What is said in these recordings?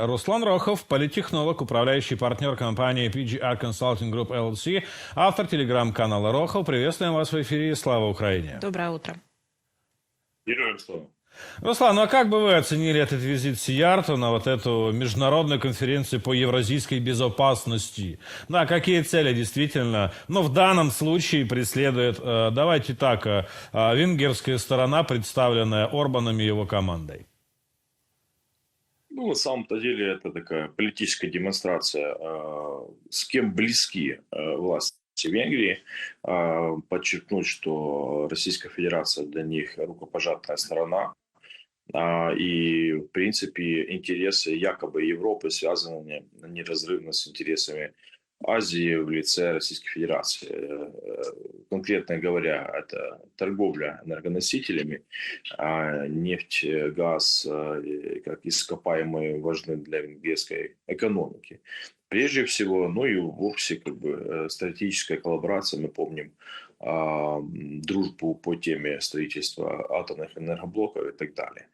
Руслан Рохов, политтехнолог, управляющий партнер компании PGR Consulting Group LLC, автор телеграм-канала Рохов. Приветствуем вас в эфире. Слава Украине. Доброе утро. Героям слава. Руслан, ну а как бы вы оценили этот визит Сиярту на вот эту международную конференцию по евразийской безопасности? Да, какие цели действительно, ну, в данном случае преследует, э, давайте так, э, э, венгерская сторона, представленная Орбаном и его командой? Ну, на самом-то деле это такая политическая демонстрация, э, с кем близки э, власти Венгрии. Э, подчеркнуть, что Российская Федерация для них рукопожатная сторона. И, в принципе, интересы якобы Европы связаны неразрывно с интересами Азии в лице Российской Федерации. Э, конкретно говоря, это торговля энергоносителями, а нефть, газ э, как ископаемые важны для венгерской экономики. Прежде всего, ну и вовсе как бы э, стратегическая коллаборация, мы помним а, дружбу по теме строительства атомных энергоблоков и так далее.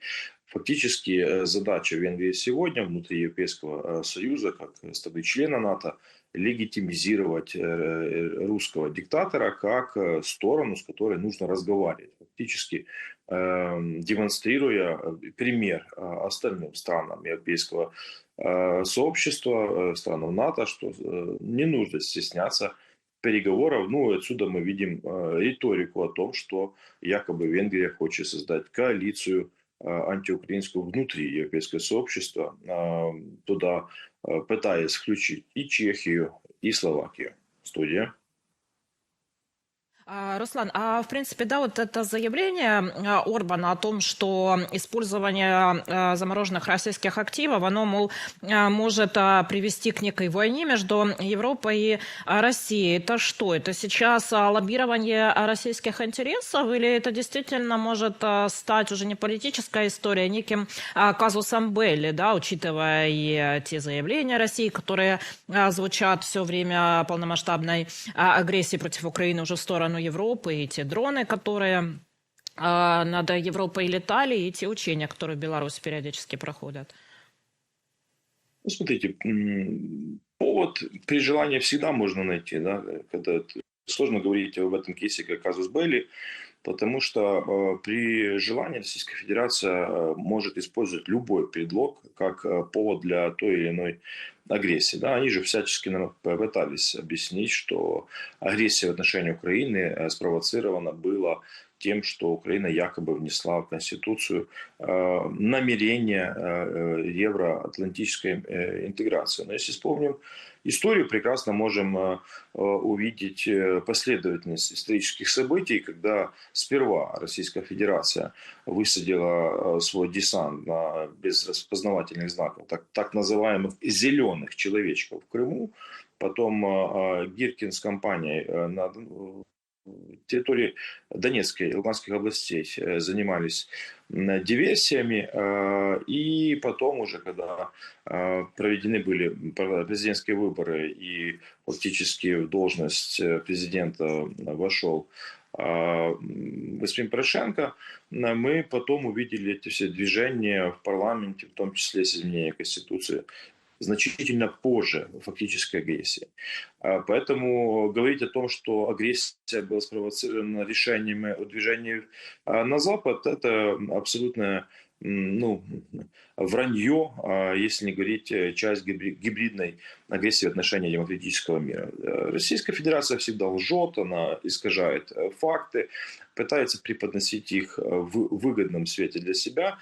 Фактически задача Венгрии сегодня внутри Европейского Союза, как страны члена НАТО, легитимизировать э, русского диктатора как э, сторону, с которой нужно разговаривать, фактически эм, демонстрируя пример э, остальным странам европейского сообщества, странам НАТО, что не нужно стесняться переговоров. Ну, отсюда мы видим риторику о том, что якобы Венгрия хочет создать коалицию антиукраинскую внутри европейского сообщества. Туда пытаясь включить и Чехию, и Словакию. Студия. Руслан, а в принципе, да, вот это заявление Орбана о том, что использование замороженных российских активов, оно, мол, может привести к некой войне между Европой и Россией. Это что? Это сейчас лоббирование российских интересов или это действительно может стать уже не политическая история, а неким казусом Белли, да, учитывая и те заявления России, которые звучат все время полномасштабной агрессии против Украины уже в сторону Европы, и те дроны, которые а, над Европой летали, и те учения, которые в Беларуси периодически проходят? Ну, смотрите, повод при желании всегда можно найти, да, когда сложно говорить об этом кейсе как казус Белли, потому что э, при желании Российская Федерация э, может использовать любой предлог как э, повод для той или иной агрессии. Да, они же всячески пытались объяснить, что агрессия в отношении Украины спровоцирована была тем, что Украина якобы внесла в Конституцию э, намерение э, евроатлантической э, интеграции. Но если вспомним историю, прекрасно можем увидеть последовательность исторических событий, когда сперва Российская Федерация высадила свой десант на, без распознавательных знаков, так, так называемых зеленых человечков в Крыму, потом Гиркин с компанией территории Донецкой и Луганской областей э, занимались диверсиями, э, и потом уже, когда э, проведены были президентские выборы и фактически в должность президента вошел господин Порошенко, мы потом увидели эти все движения в парламенте, в том числе с изменением Конституции значительно позже фактической агрессии. А, поэтому говорить о том, что агрессия была спровоцирована решениями о движении а, на Запад, это абсолютно ну, вранье, а, если не говорить э, часть гибридной агрессии в отношении демократического мира. Э, Российская Федерация всегда лжет, она искажает э, факты, пытается преподносить их в выгодном свете для себя,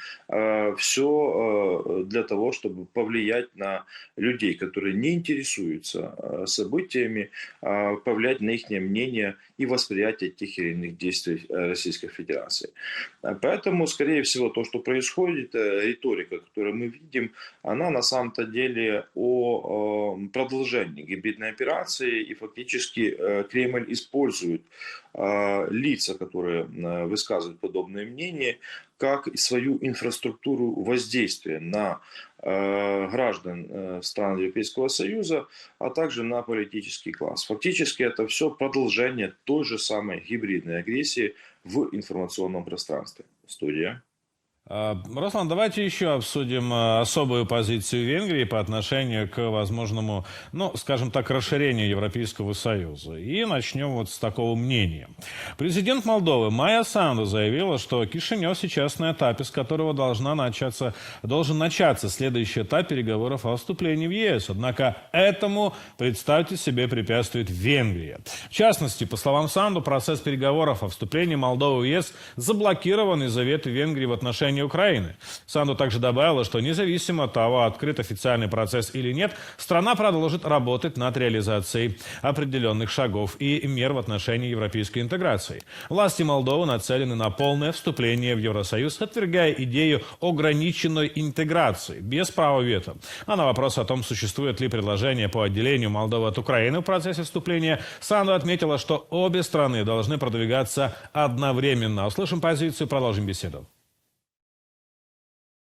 все для того, чтобы повлиять на людей, которые не интересуются событиями, повлиять на их мнение и восприятие тех или иных действий Российской Федерации. Поэтому, скорее всего, то, что происходит, риторика, которую мы видим, она на самом-то деле о продолжении гибридной операции, и фактически э, Кремль использует э, лица, которые э, высказывают подобные мнения, как свою инфраструктуру воздействия на граждан стран Европейского Союза, а также на политический класс. Фактически это все продолжение той же самой гибридной агрессии в информационном пространстве. Студия. А, Руслан, давайте еще обсудим а, особую позицию Венгрии по отношению к возможному, ну, скажем так, расширению Европейского Союза. И начнем вот с такого мнения. Президент Молдовы Майя Санду заявила, что Кишинев сейчас на этапе, с которого должна начаться, должен начаться следующий этап переговоров о вступлении в ЕС. Однако этому, представьте себе, препятствует Венгрия. В частности, по словам Санду, процесс переговоров о вступлении Молдовы в ЕС заблокирован из-за веты Венгрии в отношении Украины. Санду также добавила, что независимо от того, открыт официальный процесс или нет, страна продолжит работать над реализацией определенных шагов и мер в отношении европейской интеграции. Власти Молдовы нацелены на полное вступление в Евросоюз, отвергая идею ограниченной интеграции, без права вето. А на вопрос о том, существует ли предложение по отделению Молдовы от Украины в процессе вступления, Санду отметила, что обе страны должны продвигаться одновременно. Услышим позицию, продолжим беседу.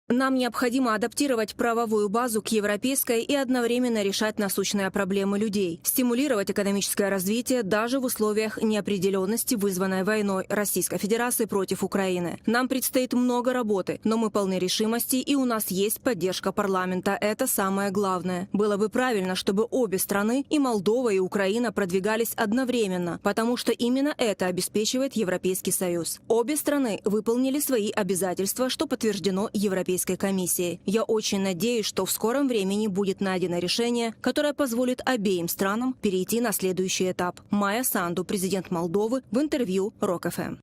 Нам необходимо адаптировать правовую базу к европейской и одновременно решать насущные проблемы людей, стимулировать экономическое развитие даже в условиях неопределенности, вызванной войной Российской Федерации против Украины. Нам предстоит много работы, но мы полны решимости и у нас есть поддержка парламента. Это самое главное. Было бы правильно, чтобы обе страны, и Молдова, и Украина, продвигались одновременно, потому что именно это обеспечивает Европейский Союз. Обе страны выполнили свои обязательства, что подтверждено Европейской Европейской комиссии. Я очень надеюсь, что в скором времени будет найдено решение, которое позволит обеим странам перейти на следующий этап. Майя Санду, президент Молдовы, в интервью РОК-ФМ.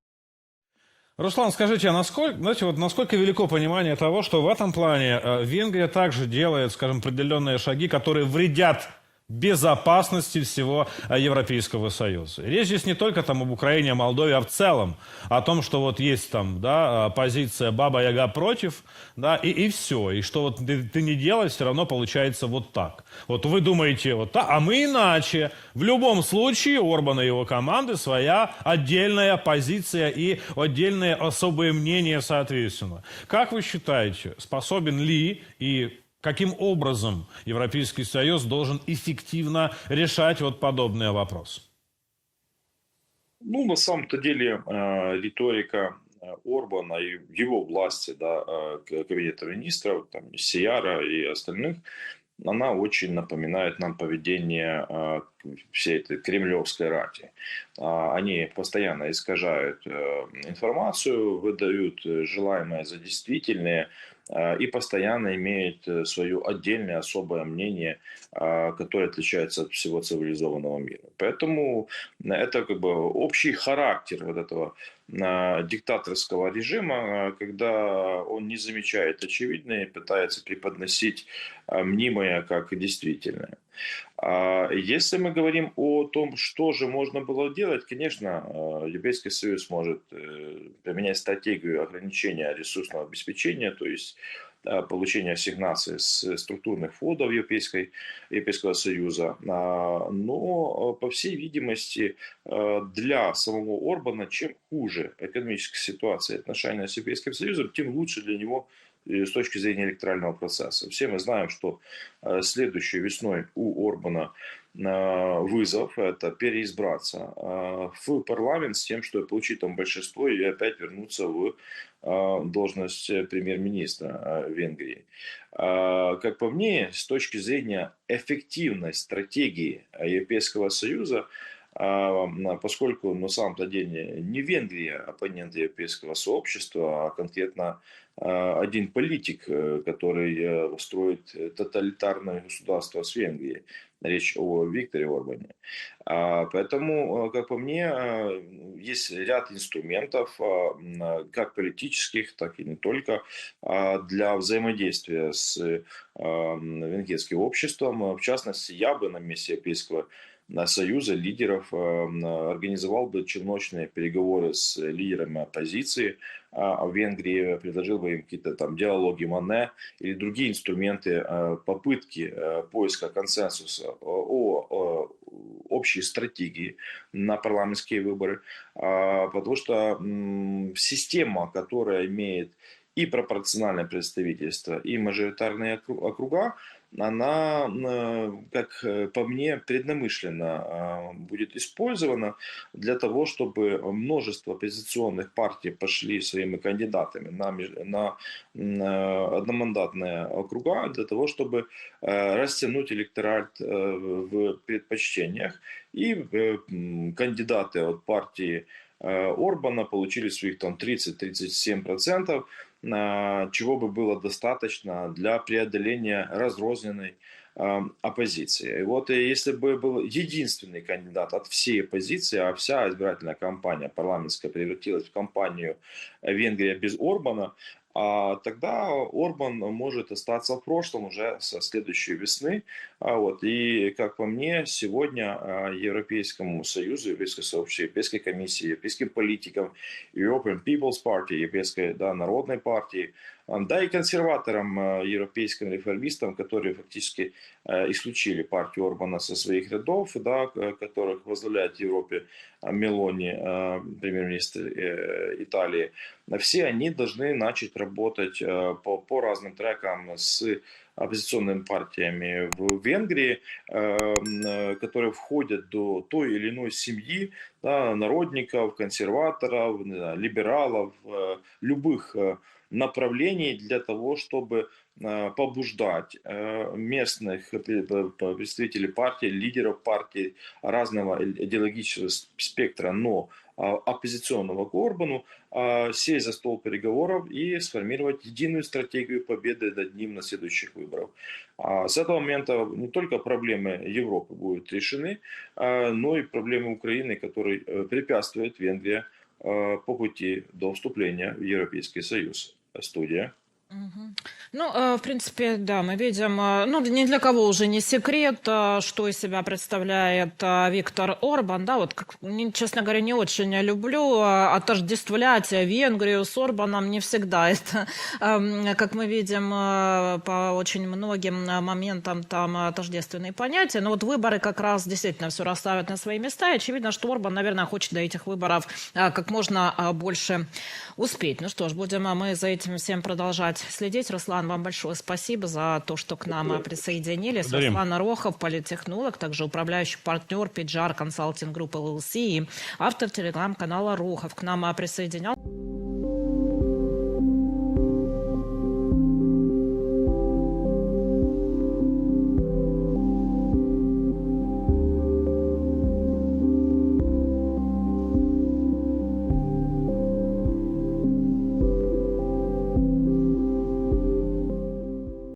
Руслан, скажите, а насколько, знаете, вот насколько велико понимание того, что в этом плане э, Венгрия также делает, скажем, определенные шаги, которые вредят безопасности всего э, Европейского Союза. Речь здесь не только там об Украине, о Молдове, а в целом о том, что вот есть там, да, э, позиция Баба-Яга против, да, и, и все. И что вот ты, ты не делаешь, все равно получается вот так. Вот вы думаете вот так, а мы иначе. В любом случае у Орбана и его команды своя отдельная позиция и отдельные особые мнения соответственно. Как вы считаете, способен ли и Каким образом Европейский Союз должен эффективно решать вот подобные вопросы? Ну, на самом-то деле, э, риторика э, Орбана и его власти, да, э, кабинета министров, там, Сияра и остальных, она очень напоминает нам поведение всей этой кремлевской рати. Они постоянно искажают информацию, выдают желаемое за действительное, а, и постоянно имеет э, свое отдельное особое мнение, а, которое отличается от всего цивилизованного мира. Поэтому это как бы общий характер вот этого а, диктаторского режима, когда он не замечает очевидное и пытается преподносить мнимое как действительное. Если мы говорим о том, что же можно было делать, конечно, Европейский Союз может э, применять стратегию ограничения ресурсного обеспечения, то есть получения ассигнаций с структурных фондов Европейской, Европейского Союза. Но, по всей видимости, для самого Орбана, чем хуже экономическая ситуация отношения с Европейским Союзом, тем лучше для него с точки зрения электорального процесса. Все мы знаем, что э, следующей весной у Орбана э, вызов – это переизбраться э, в парламент с тем, чтобы получить там большинство и опять вернуться в должность премьер-министра Венгрии. Как по мне, с точки зрения эффективной стратегии Европейского Союза, поскольку на самом-то деле не Венгрия оппонент европейского сообщества, а конкретно а, один политик, э, который э, строит тоталитарное государство с Венгрией. Речь о Викторе Орбане. А, поэтому, э, как по мне, есть ряд инструментов, как политических, так и не только, для взаимодействия с венгерским обществом. В частности, я бы на месте Европейского Союза лидеров организовал бы челночные переговоры с лидерами оппозиции, а в Венгрии предложил бы им какие-то там диалоги Мане или другие инструменты а, попытки а, поиска консенсуса о общей стратегии на парламентские выборы, потому что система, которая имеет и пропорциональное представительство, и мажоритарные окру- округа, она, как э, по мне, преднамышленно э, будет использована для того, чтобы множество оппозиционных партий пошли своими кандидатами на, на э, одномандатные округа, для того, чтобы э, растянуть электорат в предпочтениях. И кандидаты от партии Орбана получили своих там 30-37%, э, чего бы было достаточно для преодоления разрозненной оппозиции. И вот э, если бы был единственный кандидат от всей оппозиции, а вся избирательная кампания парламентская превратилась в кампанию Венгрия без Орбана, а тогда Орбан может остаться в прошлом уже со следующей весны. А вот, и, как по мне, сегодня а, Европейскому Союзу, Европейской сообществу, Европейской комиссии, европейским политикам, European People's Party, Европейской да, народной партии, а, да и консерваторам, а, европейским реформистам, которые фактически а, исключили партию Орбана со своих рядов, да, которых возглавляет в Европе а, Мелони, а, премьер-министр э, Италии, все они должны начать работать по, по разным трекам с оппозиционными партиями в Венгрии, которые входят до той или иной семьи, да, народников, консерваторов, знаю, либералов, э, любых э, направлений для того, чтобы э, побуждать местных пре- пре- представителей партии, лидеров партий разного идеологического спектра, но а, оппозиционного к Орбану, а, сесть за стол переговоров и сформировать единую стратегию победы над ним на следующих выборах. А С этого момента не только проблемы Европы будут решены, а, но и проблемы Украины, которой э, препятствует Венгрия э, по пути до вступления в Европейский Союз. Студия. Ну, э, в принципе, да, мы видим, э, ну, ни для кого уже не секрет, э, что из себя представляет Виктор Орбан, да, вот, честно говоря, не очень люблю отождествлять Венгрию с Орбаном, не всегда. Это, эм, как мы видим, по очень многим моментам там э, тождественные понятия, но вот выборы как раз действительно все расставят на свои места, и очевидно, что Орбан, наверное, хочет до этих выборов как можно больше успеть. Ну что ж, будем мы за этим всем продолжать следить. Руслан, вам большое спасибо за то, что к нам э, присоединились. Благодарим. Руслан Рохов, политтехнолог, также управляющий партнер Пиджар Консалтинг Групп ЛЛС и автор телеграм-канала Рохов к нам э, присоединял.